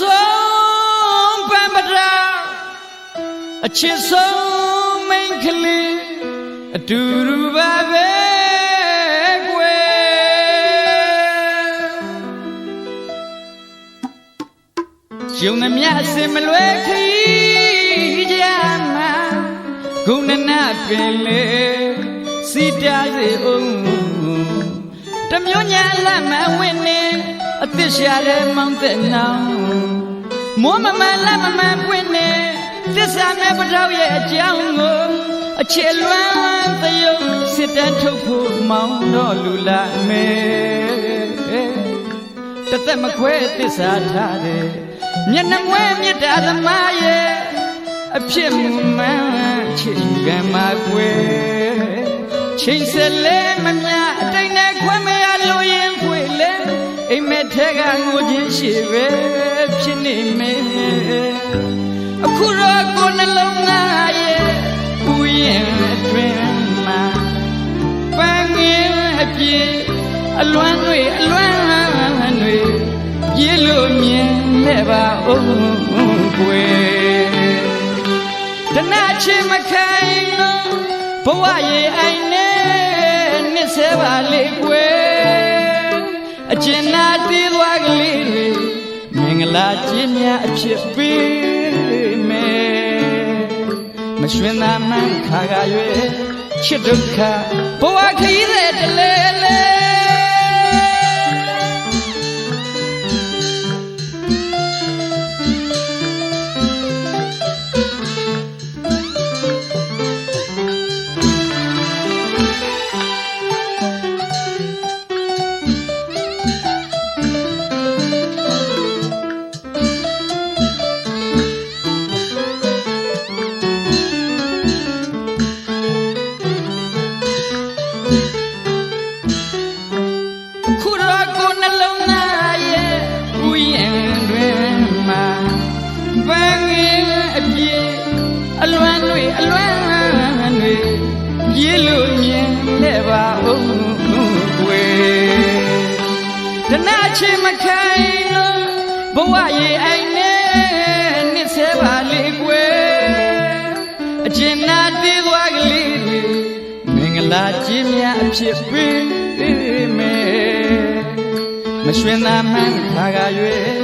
ဆုံးပန်ပတာအချစ်ဆုံးမိန်ကလေးအတူတူပါပဲကွယ်ယုံနှမြအစင်မလွဲခီးကြမှာဂုဏနာပင်လေစီတားစေအောင်တမျိုးညာလက်မဝင်နေ အသစ်ရှာတဲ့မောင်းတဲ့နောင်မိုးမမလမ်းမမပွင့်နေသစ္စာမဲ့ပထောက်ရဲ့အကြောင်းကိုအခြေလွမ်းသယုံစစ်တမ်းထုတ်ဖို့မောင်းတော့လူလာမေတသက်မခွဲသစ္စာထားတယ်မျက်နှာမွဲမြတ်တာသမားရဲ့အဖြစ်မူမှန်ချစ်ကံမှာကွယ်ချိန်စလဲမမြအတိတ်နဲ့ခွဲမရလို့ရင်ဖွေလဲအိ မ်မက်ထဲကငိုခြင်းရှိပဲဖြစ်နေမေအခုတော့ကိုယ်နှလုံးသားရဲ့ဥယျာဉ်အတွင်မှာပန်းငင်အပြေအလွမ်းတွေအလွမ်းတွေပြေလို့မြင်လဲပါဦးကွယ်တနာချင်မခိုင်လို့ဘဝရဲ့အိုင်နဲ့နှစ်ဆဲပါလေကွယ် အကျဉ်းနာတည်သွားကလေးတွေမင်္ဂလာခြင်းများအဖြစ်ပေးမယ်မရွှင်သာမှန်ခါကရွယ်ချစ်ဒုက္ခဘဝခရီးတဲ့တလဲ နာချင်မခိုင်လို့ဘဝရဲ့အိုင်နဲ့နှစ်ဆဲပါလေကွယ်အကျဉ်းနာတည်သွားကလေးတွေမင်္ဂလာကြီးများအဖြစ်ပေးမယ်မရွှင်သာမှန်ခါကရွယ်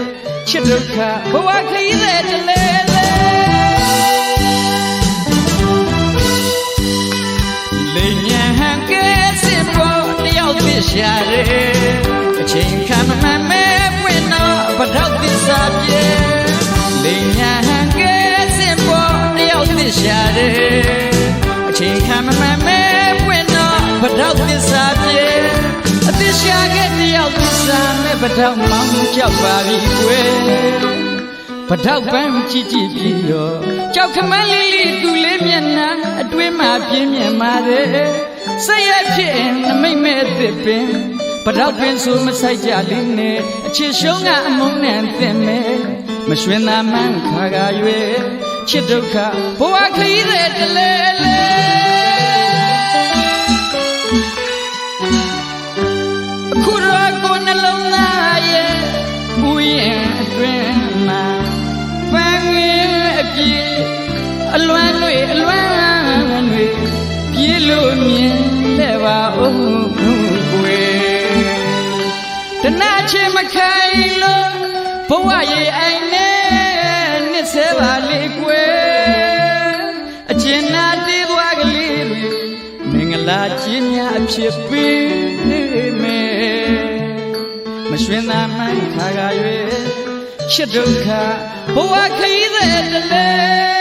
ချစ်ဒုက္ခဘဝခရီးတဲ့တလဲလဲလိမ်ညာဟန်ကဲစစ်ပေါ်တယောက်သိရှာတယ် အချိန်ခံမမှန်မဲပွင့်တော့ဗတောက်သစ္စာပြေလိမ်ညာဟန်ကဲစစ်ပေါ်တယောက်သိရှာတယ်အချိန်ခံမမှန်မဲပွင့်တော့ဗတောက်သစ္စာပြေအသစ္စာကတယောက်သစ္စာမဲ့ဗတောက်မောင်းကြောက်ပါပြီကွယ်ပထောက်ပန်းကြည့်ကြည့်ပြီးတော့ကြောက်ခမန်းလေးလေးသူလေးမျက်နှာအတွင်းမှာပြင်းမြင်ပါတယ်ဆက်ရဖြစ်ရင်နမိတ်မဲ့သစ်ပင် ပထောက်ပင်ဆိုမဆိုင်ကြလေးနဲ့အချစ်ရှုံးကအမုန်းနဲ့သင်မဲ့မရွှင်သာမှန်းခါကရွယ်ချစ်ဒုက္ခဘဝခရီးတဲ့တလဲလဲအခုတော့ကိုယ်နှလုံးသားရဲ့ဥယျာဉ်အတွင်မှာပန်းငင်အပြေအလွမ်းတွေအလွမ်းတွေပြေလို့မြင်လဲပါဦး ချင်မခိုင်လို့ဘဝရဲ့အိုင်နဲ့နှစ်ဆဲပါလေကွယ်အကျဉ်းနာတည်သွားကလေးတွေမင်္ဂလာကြီးများအဖြစ်ပေးမယ်မရွှင်သာမှန်ခါကရွယ်ချစ်ဒုက္ခဘဝခရီးတဲ့တလဲလဲ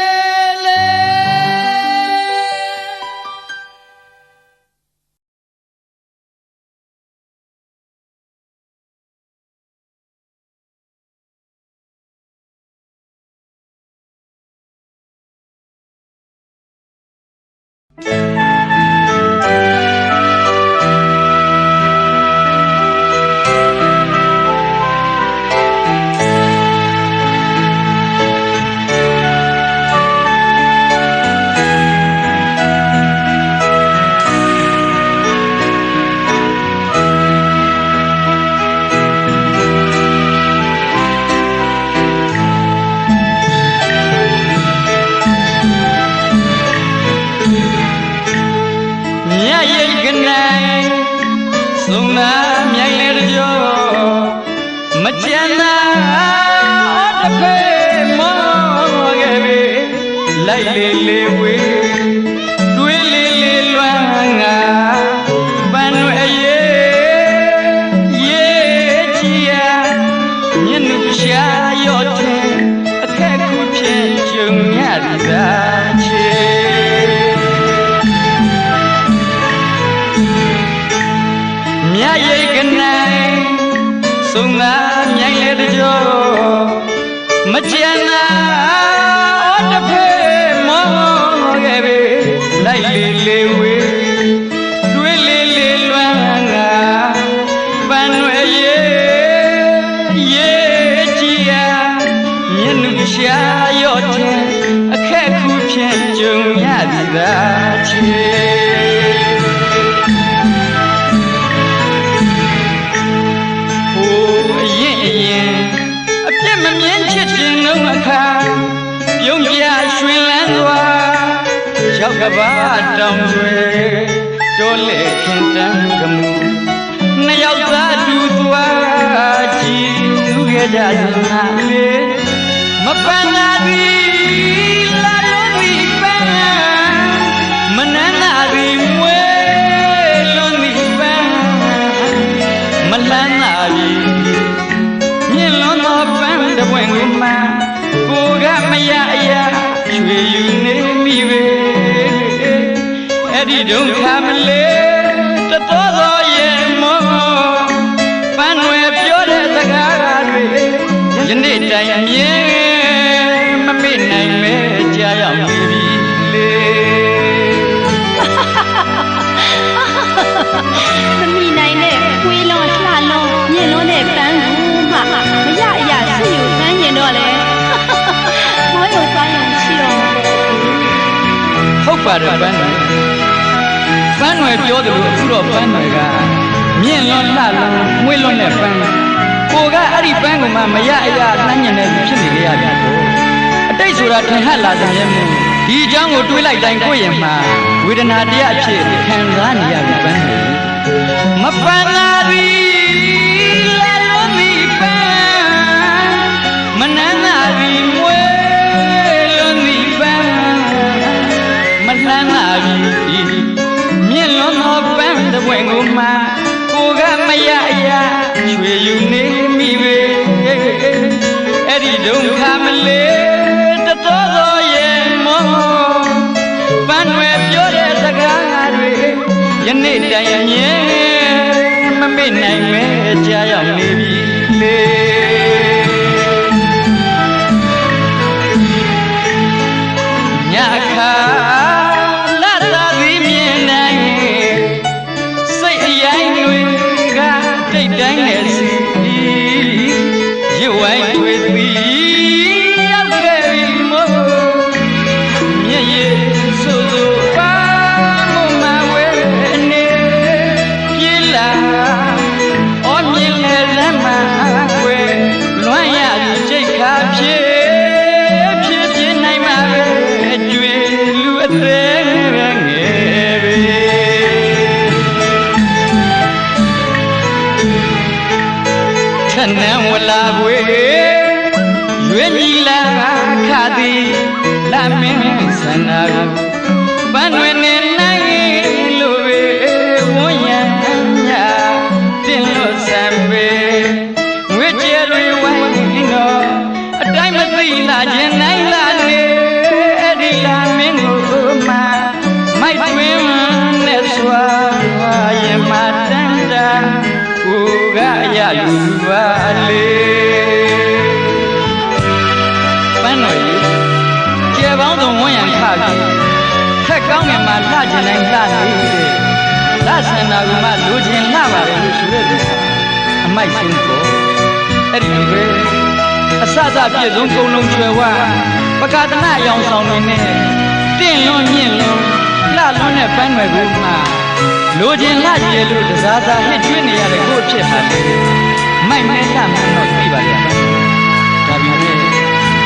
ကြမ်းသာတစ်ဖက်မောခဲ့ပြီလိုက်လေလေဝေးတွေးလေလေလွမ်းငါပန်းွယ်ရေရေကြည်ရမြင့်လူရှာရော့တဲ့အခက်ခုဖြင့်ကြုံရသည်သာချေမြတ်ရိတ်ကနိုင်သုံးသာမြိုင်လေ တကြောမကြမ်းနာဩတဖေမောခဲ့ပြီလိုက်လေလေ ဘာတောင်တွေတိုးလေခင်တန်းကမူနှစ်ယောက်သားတူသွားကြည်သူခဲ့ကြစနာလေမပန်းနာသည်လာလို့ဒီပန်းမနန်းနာသည်မွေလွန်ဒီပန်းမလန်းနာပြီမြင့်လွန်သောပန်းတပွင့်ကိုမှကိုကမရအရာရွှေယူနေမိပဲ အဲ့ဒီဒုက္ခမလေးတတော်သောရဲ့မောပန်းွယ်ပြောတဲ့စကားတွေယနေ့တိုင်အမြဲမမေ့နိုင်မဲကြာရောက်နေပြီလေမမိနိုင်တဲ့ခွေးလွန်လှလွန်မြင့်လွန်တဲ့ပန်းကူမှမရအရာဆွယူဖမ်းရင်တော့လေမောရုံသွားရုံရှိတော့မှာပေါ့ဟုတ်ပါတယ်ပန်း တွေပန်းတွေပြောတယ်လို့အခုတော့ပန်းတွေကမြင့်လွန်လှလွန်မွေးလွန်တဲ့ပန်းကိုကအဲ့ဒီပန်းကမှမရအရာနှမ်းညင်တဲ့လူဖြစ်နေလေရပြီကိုအတိတ်ဆိုတာထင်ဟပ်လာတဲ့ရဲ့မို့ဒီအကြောင်းကိုတွေးလိုက်တိုင်းကိုယ့်ရင်မှာဝေဒနာတရားအဖြစ်ခံစားနေရပြီပန်းတွေမပန်း ဒီဒုက္ခမလေးတတော်သောရဲ့မောပန်းွယ်ပြောတဲ့စကားတွေယနေ့တိုင်အမြဲမမေ့နိုင်မဲကြာရောက်နေ နံဝလာပွေရွေးညီလာခသည်လာမင်းဆန္ဒကိုပန်းတွင်နေ လှဆန္ဒကမှလူချင်းလှပါတယ်လို့ဆိုရတဲ့အမိုက်ရှင်းကိုအဲ့ဒီလိုပဲအစစပြည့်စုံကုံလုံးချွယ်ဝပကဒနာရောင်ဆောင်နေနဲ့တင့်လွန်မြင့်လွန်လှလွန်တဲ့ပန်းတွေကိုမှလူချင်းလှကျင်လို့တစားစားဟစ်ကျွေးနေရတဲ့ကိုယ့်အဖြစ်မှာလေမိုက်မဲလှမှန်းတော့သိပါလေဒါပေမဲ့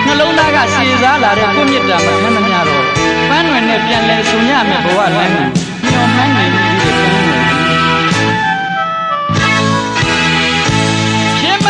နှလုံးသားကစီစားလာတဲ့ကိုယ့်မြတ်တာမခံမမြတော့ပန်းတွင်နဲ့ပြန်လဲဆုံရမယ်ဘဝလမ်းကိုမျောမှန်းနေပြီဒီပန်း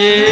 yeah.